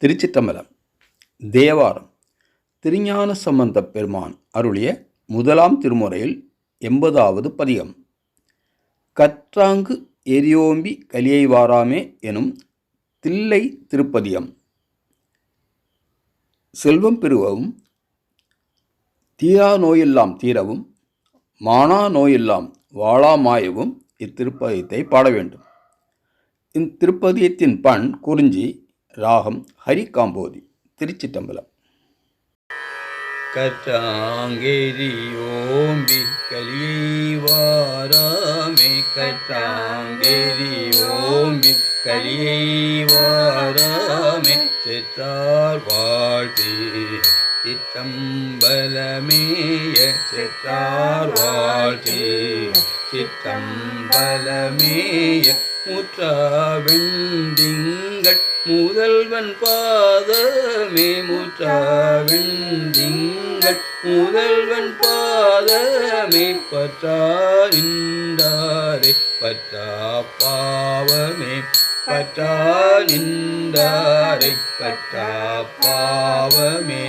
திருச்சிற்றம்பலம் தேவாரம் திருஞான சம்பந்தப் பெருமான் அருளிய முதலாம் திருமுறையில் எண்பதாவது பதிகம். கற்றாங்கு எரியோம்பி கலியை வாராமே எனும் தில்லை திருப்பதியம். செல்வம் பெறுவவும் தீரா நோயெல்லாம் தீரவும் மானா நோயெல்லாம் வாழாமாயவும் இத்திருப்பதியத்தை பாட வேண்டும். இத்திருப்பதியத்தின் பண் குறிஞ்சி ராகம் ஹரிகாம்போதி திருச்சிட்டம்பலம் கற்றாங்கேரி ஓம்பி கலிவாராமே கற்றாங்கேரி ஓம்பி கலிவாராமே செற்றார் வாழ்த்தி சித்தம்பலமேய செற்றார் வாழ்த்தி சித்தம்பலமேய முற்றா வெண்டிங் முதல்வன் பாதமே முற்றாவிந்திங்கள் முதல்வன் பாதமே பற்றா பற்றா பாவமே பற்றா நின்றாரை பற்றா பாவமே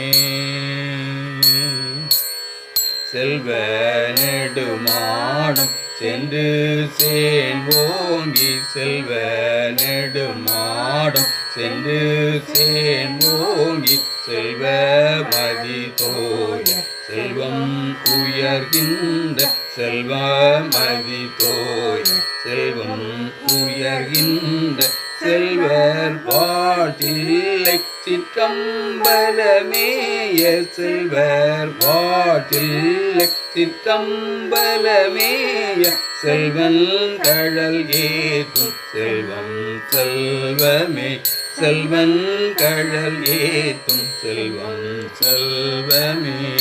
செல்வ நெடுமானம் சென்று சேன்வோங்கி செல்வ நெடுமாடம் சென்று சேன்வோங்கி செல்வ மதி தோய செல்வம் உயர்கின்ற செல்வ மதி தோய செல்வம் உயர்கின்ற செல்வர் பாட்டில்லை சிற்றம்பலமேய செல்வர் பாட்டில்லை சிற்றம்பலமேய செல்வன் தழல் ஏதும். செல்வம் செல்வமே செல்வன் கழல் ஏத்தும் செல்வம் செல்வமே.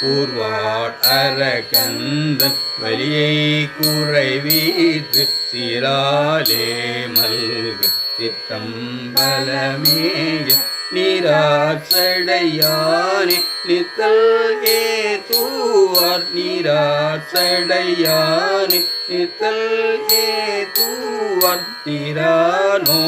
கூர்வாட் அரகந்தன் வலியை குறைவீற்று சீராலே மல்க சிற்றம்பலமேய நீராச்சடையானே நித்தல் தூவார். நீராச்சடையானே நித்தல் தூவார். திரானோ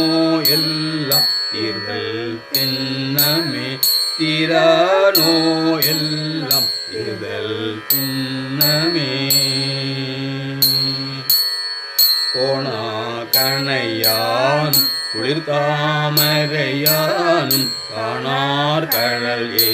எல்லாம் தீர்கள் தின்னமே. திரானோ எல்லாம் இருதல் தின்னமே. கோணா கணையான் குளிர் தாமரையானும் காணார் கழல் ஏ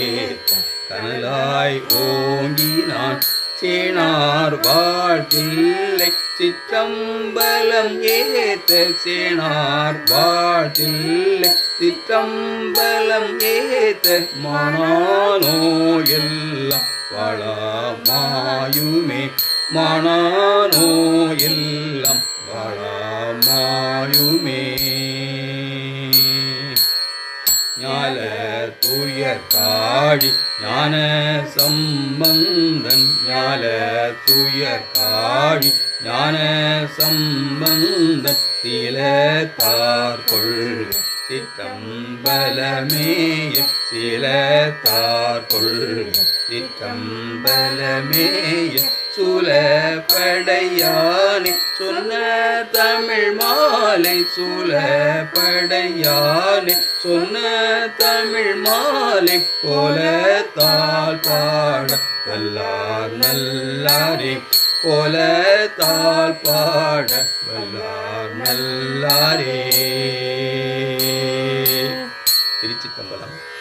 கனலாய் ஓங்கினான். சேனார் வாழ்த்தில்லை சிற்றம்பலம் ஏத்த சேனார் வாழ்த்தில்லை சிற்றம்பலம் ஏத்த மனானோ எல்லாம் வளமாயுமே. மனானோ ஞால துயர் காழி ஞான சம்பந்தன் ஞால துயர் காடி ஞான சம்பந்தன் சில தார்கொள் சிற்றம்பலமேய சில தார்கொள் சிற்றம்பலமேய சூலப்படையானே சொன்ன தமிழ் மாலை சூலப்படையானே சொன்ன தமிழ் மாலை போல தாழ் பாட வல்லார் நல்லாரே போல தாழ் பாட வல்லார் நல்லாரே.